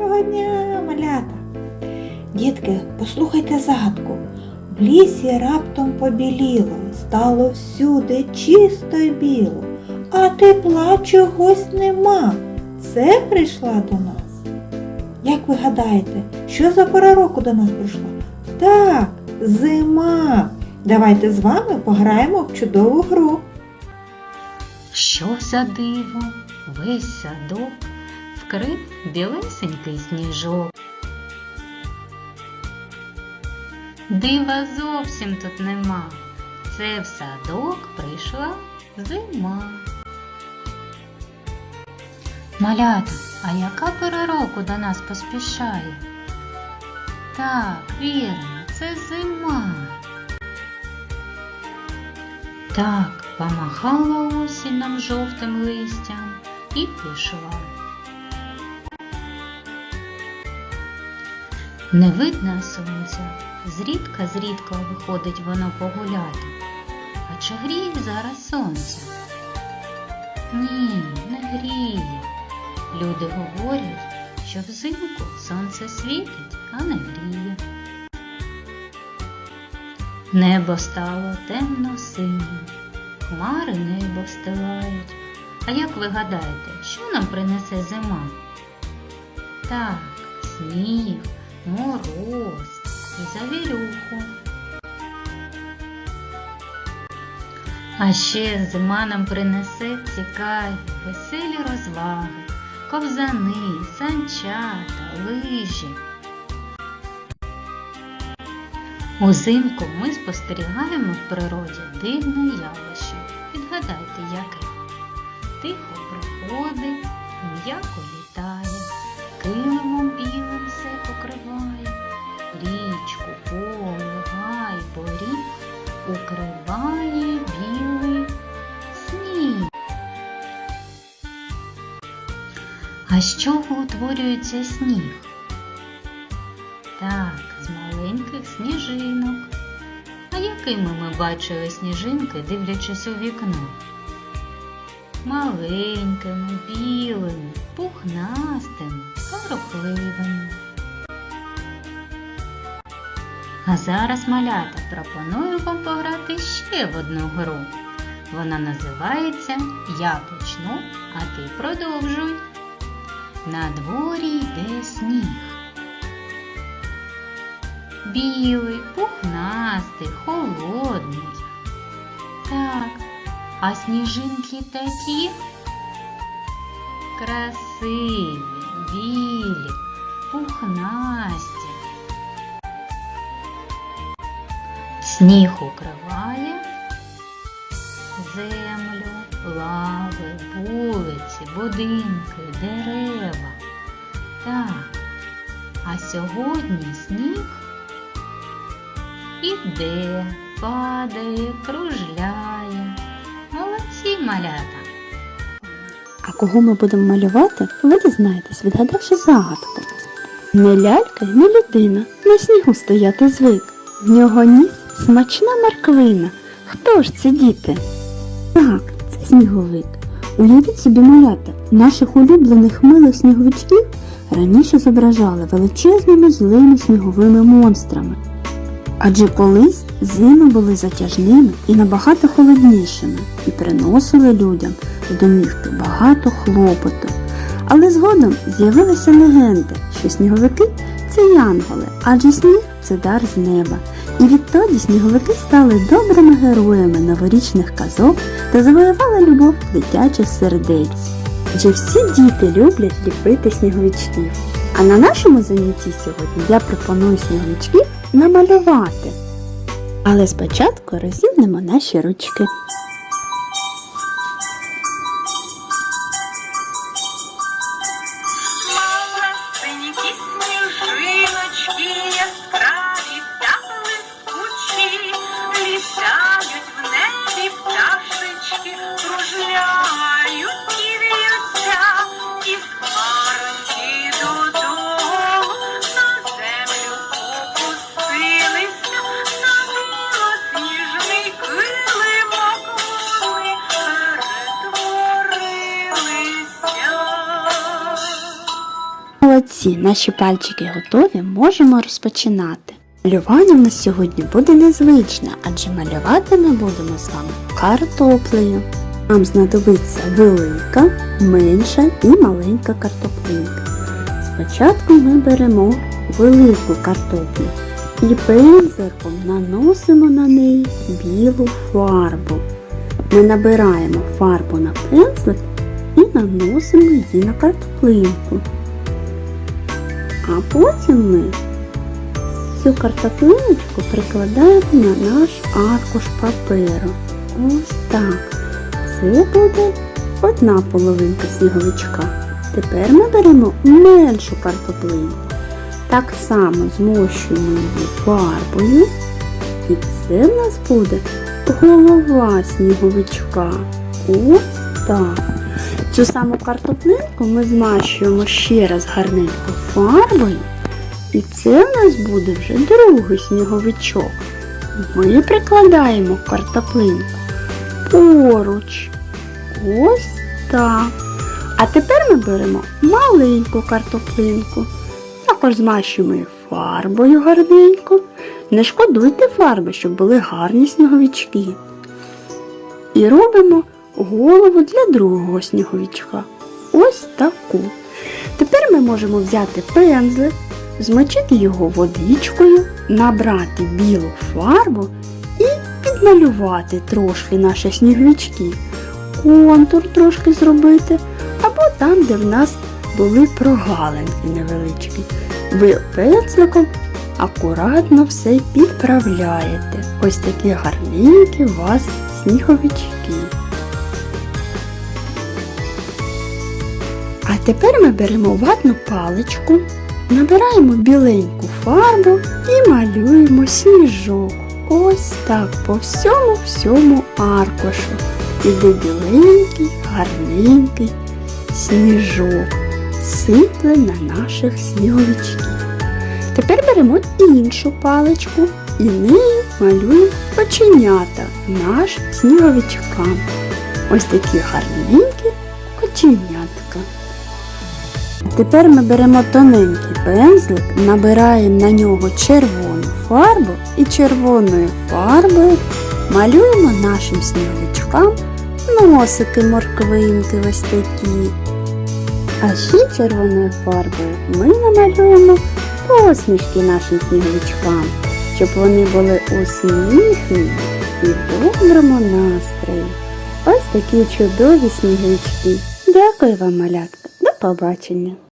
Доброго дня, малята! Дітки, послухайте загадку. В лісі раптом побіліло, стало всюди чисто й біло, а тепла чогось нема. Це прийшла до нас. Як ви гадаєте, що за пора року до нас прийшла? Так, зима. Давайте з вами пограємо в чудову гру. Що за диво, весь садок вкрив білесенький сніжок. Дива зовсім тут нема, це в садок прийшла зима. Малята, а яка пора року до нас поспішає? Так, вірно, це зима. Так, помахала осінь нам жовтим листям і пішла. Не видно сонця, зрідка зрідка виходить воно погуляти. А чи гріє зараз сонце? Ні, не гріє. Люди говорять, що взимку сонце світить, а не гріє. Небо стало темно синім, хмари небо встилають. А як ви гадаєте, що нам принесе зима? Так, сніг, мороз і завірюху. А ще зима нам принесе цікаві, веселі розваги, ковзани, санчата, лижі. Узимку ми спостерігаємо в природі дивне явище. Відгадайте, яке? Тихо проходить, м'яко літає, килимом А з чого утворюється сніг? Так, з маленьких сніжинок. А якими ми бачили сніжинки, дивлячись у вікно? Маленькими, білими, пухнастими, порохливими. А зараз, малята, пропоную вам пограти ще в одну гру. Вона називається Я почну, а ти продовжуй. На дворі йде сніг. Білий, пухнастий, холодний. Так, а сніжинки такі красиві, білі, пухнасті. Сніг укриває будинки, дерева. Так, а сьогодні сніг іде, падає, кружляє. Молодці малята. А кого ми будемо малювати, ви дізнаєтесь, відгадавши загадку. Не лялька, не людина, на снігу стояти звик. В нього ніс смачна морквина. Хто ж це діти? Так, це сніговик. Уявіть собі малята, наших улюблених милих сніговичків раніше зображали величезними злими сніговими монстрами. Адже колись зими були затяжними і набагато холоднішими і приносили людям в домівки багато хлопоту. Але згодом з'явилися легенди, що сніговики це янголи, адже сніг це дар з неба. І відтоді сніговики стали добрими героями новорічних казок та завоювали любов дитячих сердець. Адже всі діти люблять ліпити сніговичків. А на нашому занятті сьогодні я пропоную сніговичків намалювати. Але спочатку розімнемо наші ручки. Yeah. Молодці, наші пальчики готові, можемо розпочинати. Малювання в нас сьогодні буде незвичне, адже малювати ми будемо з вами картоплею. Нам знадобиться велика, менша і маленька картоплинка. Спочатку ми беремо велику картоплю і пензликом наносимо на неї білу фарбу. Ми набираємо фарбу на пензлик і наносимо її на картоплинку. А потім ми цю картоплиночку прикладаємо на наш аркуш паперу. Ось так. Це буде одна половинка сніговичка. Тепер ми беремо меншу картоплинку. Так само змощуємо її фарбою. І це в нас буде голова сніговичка. Ось так. Цю саму картоплинку ми змащуємо ще раз гарненько фарбою. І це в нас буде вже другий сніговичок. Ми прикладаємо картоплинку поруч. Ось так. А тепер ми беремо маленьку картоплинку. Також змащуємо її фарбою гарненько. Не шкодуйте фарби, щоб були гарні сніговички. І робимо голову для другого сніговичка. Ось таку. Тепер ми можемо взяти пензлик, змочити його водичкою, набрати білу фарбу і підмалювати трошки наші сніговички. Контур трошки зробити, або там, де в нас були прогалинки невеличкі. Ви пензликом акуратно все підправляєте. Ось такі гарненькі у вас сніговички. Тепер ми беремо ватну паличку, набираємо біленьку фарбу і малюємо сніжок. Ось так по всьому всьому аркушу. Іде біленький, гарненький сніжок, сипле на наших сніговичків. Тепер беремо іншу паличку і нею малюємо оченята нашим сніговичкам. Ось такі гарненькі оченятка. Тепер ми беремо тоненький пензлик, набираємо на нього червону фарбу і червоною фарбою малюємо нашим сніговичкам носики морквинки ось такі. А ще червоною фарбою ми намалюємо посмішки нашим сніговичкам, щоб вони були усміхнені і в доброму настрої. Ось такі чудові сніговички. Дякую вам, малятка. Побачення!